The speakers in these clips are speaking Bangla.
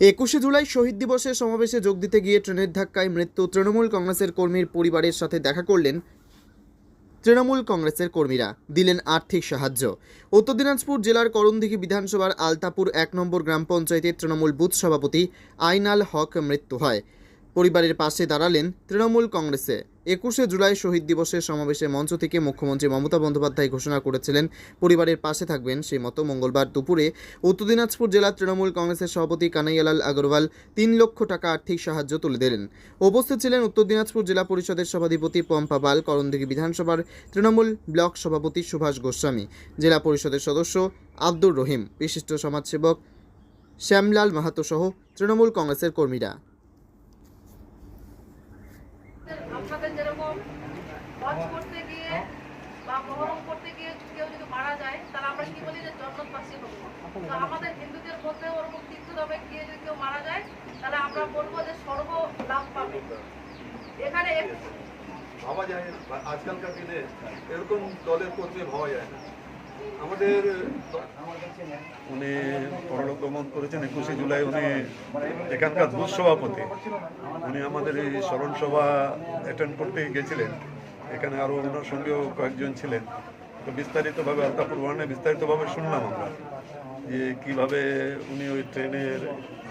একুশে জুলাই শহীদ দিবসের সমাবেশে যোগ দিতে গিয়ে ট্রেনের ধাক্কায় মৃত্যু তৃণমূল কংগ্রেসের কর্মীর পরিবারের সাথে দেখা করলেন তৃণমূল কংগ্রেসের কর্মীরা। দিলেন আর্থিক সাহায্য। উত্তর দিনাজপুর জেলার করণদিঘি বিধানসভার আলতাপুর এক নম্বর গ্রাম পঞ্চায়েতের তৃণমূল বুথ সভাপতি আইনাল হক মৃত্যু হয়। পরিবারের পাশে দাঁড়ালেন তৃণমূল কংগ্রেসে। একুশে জুলাই শহীদ দিবসের সমাবেশে মঞ্চ থেকে মুখ্যমন্ত্রী মমতা বন্দ্যোপাধ্যায় ঘোষণা করেছিলেন, পরিবারের পাশে থাকবেন সেই মতো মঙ্গলবার দুপুরে উত্তর দিনাজপুর জেলার তৃণমূল কংগ্রেসের সভাপতি কানাইয়ালাল আগরওয়াল তিন লক্ষ টাকা আর্থিক সাহায্য তুলে দিলেন। উপস্থিত ছিলেন উত্তর দিনাজপুর জেলা পরিষদের সভাধিপতি পম্পা পাল করণদিঘি বিধানসভার তৃণমূল ব্লক সভাপতি সুভাষ গোস্বামী, জেলা পরিষদের সদস্য আব্দুর রহিম, বিশিষ্ট সমাজসেবক শ্যামলাল মাহাতো সহ তৃণমূল কংগ্রেসের কর্মীরা। যেরকম করতে গিয়ে বা মহরম করতে গিয়ে কেউ যদি মারা যায়, তাহলে আমরা কি বলি যে হব। তো আমাদের হিন্দুদের মধ্যে ওরকম তীর্থধামে গিয়ে যদি কেউ মারা যায়, তাহলে আমরা বলব যে সর্ব লাভ পাবে। এখানে ভাবা যায় আজকালকার দিনে এরকম দলের কর্মী ভাবা যায় না। আমাদের, উনি পরলোক গমন করেছেন একুশে জুলাই, উনি এখানকার বুথ সভাপতি। উনি আমাদের এই স্মরণসভা অ্যাটেন্ড করতে গেছিলেন। এখানে আরও ওনার সঙ্গেও কয়েকজন ছিলেন। তো বিস্তারিতভাবে আলতাপুর ওয়ানে বিস্তারিতভাবে শুনলাম আমরা যে কীভাবে উনি ওই ট্রেনের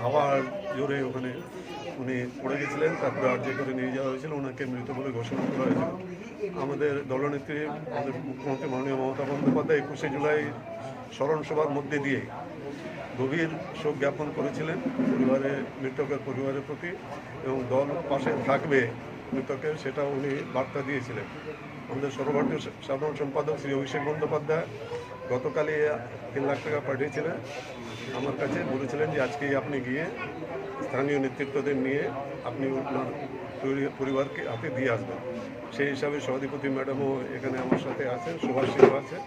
হাওয়ার জোরে ওখানে উনি পড়ে গেছিলেন, তারপরে যে করে নিয়ে যাওয়া হয়েছিল, ওনাকে মৃত বলে ঘোষণা করা হয়েছিল। আমাদের দলনেত্রী, আমাদের মুখ্যমন্ত্রী মাননীয় মমতা বন্দ্যোপাধ্যায় একুশে জুলাই স্মরণ সভার মধ্যে দিয়ে গভীর শোক জ্ঞাপন করেছিলেন পরিবারের মৃতকের পরিবারের প্রতি এবং দল পাশে থাকবে। মৃতকের সেটা উনি বার্তা দিয়েছিলেন। আমাদের সর্বভারতীয় সাধারণ সম্পাদক শ্রী অভিষেক বন্দ্যোপাধ্যায় গতকালই তিন লাখ টাকা পাঠিয়েছিলেন। আমার কাছে বলেছিলেন যে আজকেই আপনি গিয়ে স্থানীয় নেতৃত্বদের নিয়ে আপনি পরিবারকে হাতে দিয়ে আসবেন। সেই হিসাবে সভাধিপতি ম্যাডামও এখানে আমার সাথে আছেন, সুভাষ আছে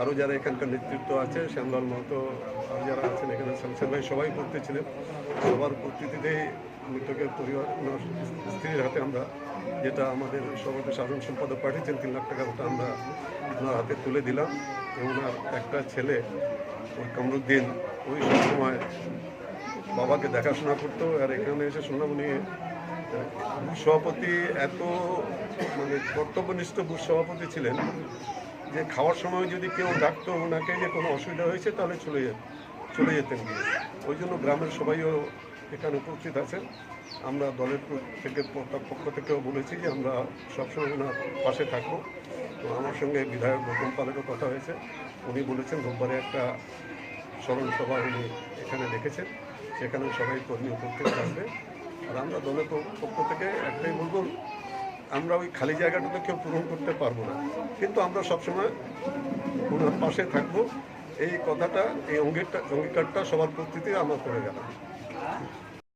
আরও যারা এখানকার নেতৃত্ব আছে শ্যামলাল মহতো আর যারা আছেন এখানে শামসের ভাই সবাই করতে ছিলেন। সবার উপস্থিতিতেই মৃতকের পরিবার স্ত্রীর হাতে আমরা যেটা আমাদের সভাপতি সাধারণ সম্পাদক পাঠিয়েছেন, তিন লাখ টাকা, ওটা আমরা ওনার হাতে তুলে দিলাম। এবং ওনার একটা ছেলে ওই কামরুদ্দিন, ওই সময় বাবাকে দেখাশোনা করতো। আর এখানে এসে শুনলাম বুথ সভাপতি এত মানে কর্তব্যনিষ্ঠ সভাপতি ছিলেন যে খাওয়ার সময় যদি কেউ ডাকতো ওনাকে যে কোনো অসুবিধা হয়েছে, তাহলে চলে যেত, চলে যেতেন গিয়ে। ওই জন্য গ্রামের সবাইও এখানে উপস্থিত আছেন। আমরা দলের থেকে, পক্ষ থেকেও বলেছি যে আমরা সবসময় ওনার পাশে থাকব। তো আমার সঙ্গে বিধায়ক গৌতম পালেরও কথা হয়েছে। উনি বলেছেন রোববারে একটা স্মরণ সভা উনি এখানে ডেকেছেন। সেখানে সবাই কর্মী উপস্থিত থাকবে। আর আমরা দলের পক্ষ থেকে একটাই বলব, আমরা ওই খালি জায়গাটাতে কেউ পূরণ করতে পারব না। কিন্তু আমরা সবসময় ওনার পাশে থাকব। এই কথাটা, এই অঙ্গীকারটা সবার প্রস্তুতি আমরা করে গেলাম।